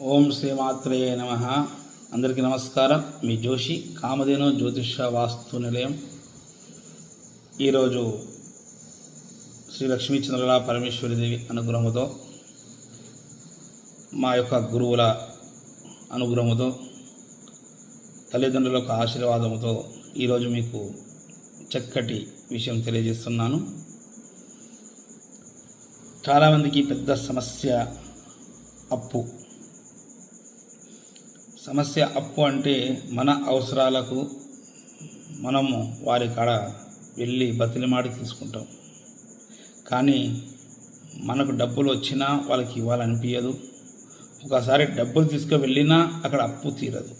ఓం శ్రీమాత్రేయ నమ. అందరికీ నమస్కారం. మీ జోషి కామధేను జ్యోతిష వాస్తు నిలయం. ఈరోజు శ్రీ లక్ష్మీచంద్రల పరమేశ్వరిదేవి అనుగ్రహముతో మా యొక్క గురువుల అనుగ్రహముతో తల్లిదండ్రుల యొక్క ఆశీర్వాదముతో ఈరోజు మీకు చక్కటి విషయం తెలియజేస్తున్నాను. చాలామందికి పెద్ద సమస్య అప్పు. సమస్య అప్పు అంటే మన అవసరాలకు మనము వారి కాడ వెళ్ళి బతిలిమాడి తీసుకుంటాం. కానీ మనకు డబ్బులు వచ్చినా వాళ్ళకి ఇవ్వాలనిపించదు ఒకసారి డబ్బులు తీసుకు వెళ్ళినా అక్కడ అప్పు తీరదు.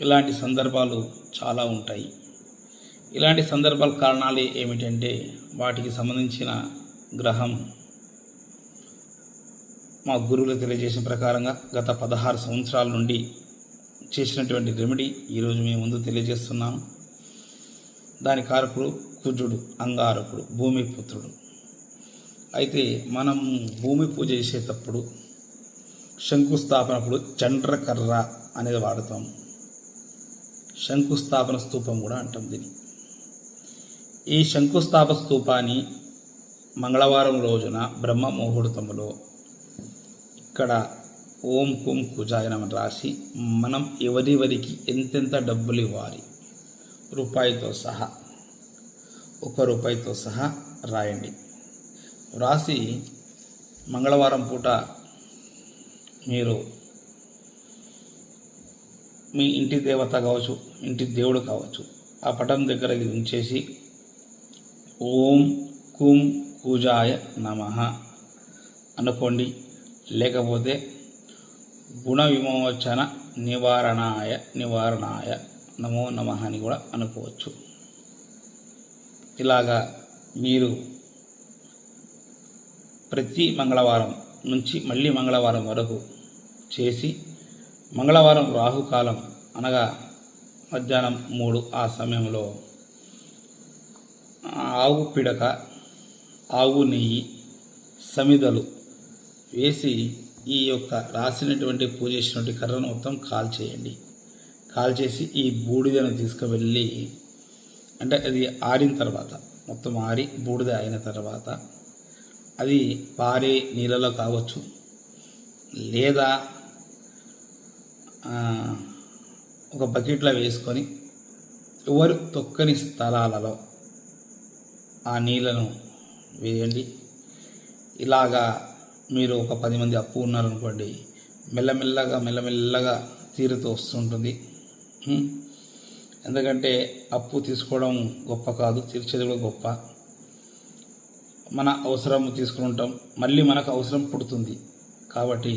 ఇలాంటి సందర్భాలు చాలా ఉంటాయి. ఇలాంటి సందర్భాల కారణాలు ఏమిటంటే వాటికి సంబంధించిన గ్రహం మా గురువులు తెలియజేసిన ప్రకారంగా గత పదహారు సంవత్సరాల నుండి చేసినటువంటి రెమెడీ ఈరోజు మేము ముందు తెలియజేస్తున్నాను. దాని కారకుడు కుజుడు అంగారకుడు భూమి పుత్రుడు అయితే మనం భూమి పూజ చేసేటప్పుడు శంకుస్థాపనప్పుడు చండ్రకర్ర అనేది వాడతాం. శంకుస్థాపన స్తూపం కూడా అంటాం దీన్ని. ఈ శంకుస్థాపన స్తూపాన్ని మంగళవారం రోజున బ్రహ్మ ముహూర్తంలో ఇక్కడ ఓం కుం కుజాయనం రాసి మనం ఎవరెవరికి ఎంతెంత డబ్బులు ఇవ్వాలి? రూపాయితో సహా ఒక రూపాయితో సహా రాయండి. రాసి మంగళవారం పూట మీరు మీ ఇంటి దేవత కావచ్చు ఇంటి దేవుడు కావచ్చు ఆ పటం దగ్గర ఇది ఉంచేసి ఓం కుం కూజాయ నమ అనుకోండి. లేకపోతే గుణ విమోచన నివారణాయ నివారణాయ నమో నమ అని కూడా అనుకోవచ్చు. ఇలాగా మీరు ప్రతి మంగళవారం నుంచి మళ్ళీ మంగళవారం వరకు చేసి మంగళవారం రాహుకాలం అనగా మధ్యాహ్నం మూడు ఆ సమయంలో ఆవు పిడక ఆవు నెయ్యి సమిదలు వేసి ఈ యొక్క రాసినటువంటి పూజ చేసినటువంటి కర్రను మొత్తం కాల్ చేయండి. కాల్ చేసి ఈ బూడిదను తీసుకువెళ్ళి అంటే అది ఆరిన తర్వాత మొత్తం ఆరి బూడిద అయిన తర్వాత అది పారే నీళ్ళలో కావచ్చు లేదా ఒక బకెట్లో వేసుకొని ఎవరు తొక్కని స్థలాలలో ఆ నీళ్ళను వేయండి. ఇలాగా మీరు ఒక పది మంది అప్పు ఉన్నారనుకోండి మెల్లమెల్లగా మెల్లమెల్లగా తీరుతూ వస్తుంటుంది. ఎందుకంటే అప్పు తీసుకోవడం గొప్ప కాదు తీర్చేది కూడా గొప్ప. మన అవసరం తీసుకుని ఉంటాం మళ్ళీ మనకు అవసరం పుడుతుంది. కాబట్టి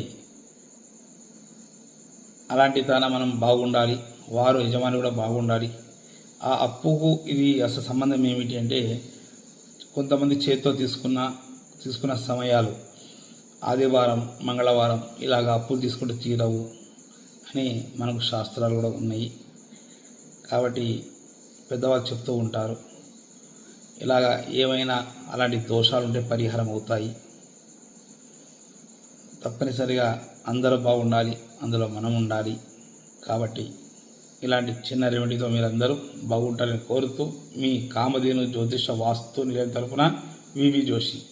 అలాంటి తాన మనం బాగుండాలి వారు యజమాని కూడా బాగుండాలి. ఆ అప్పుకు ఇది అసలు సంబంధం ఏమిటి అంటే కొంతమంది చేత్తో తీసుకున్న తీసుకున్న సమయాలు ఆదివారం మంగళవారం ఇలాగ అప్పులు తీసుకుంటే తీరవు అని మనకు శాస్త్రాలు కూడా ఉన్నాయి. కాబట్టి పెద్దవాళ్ళు చెప్తూ ఉంటారు. ఇలాగ ఏమైనా అలాంటి దోషాలు ఉంటే పరిహారం అవుతాయి. తప్పనిసరిగా అందరూ బాగుండాలి అందులో మనం ఉండాలి. కాబట్టి ఇలాంటి చిన్న రెమెడీతో మీరందరూ బాగుంటారని కోరుతూ మీ కామధేను జ్యోతిష వాస్తు నిలయం తరపున వివి జోషి.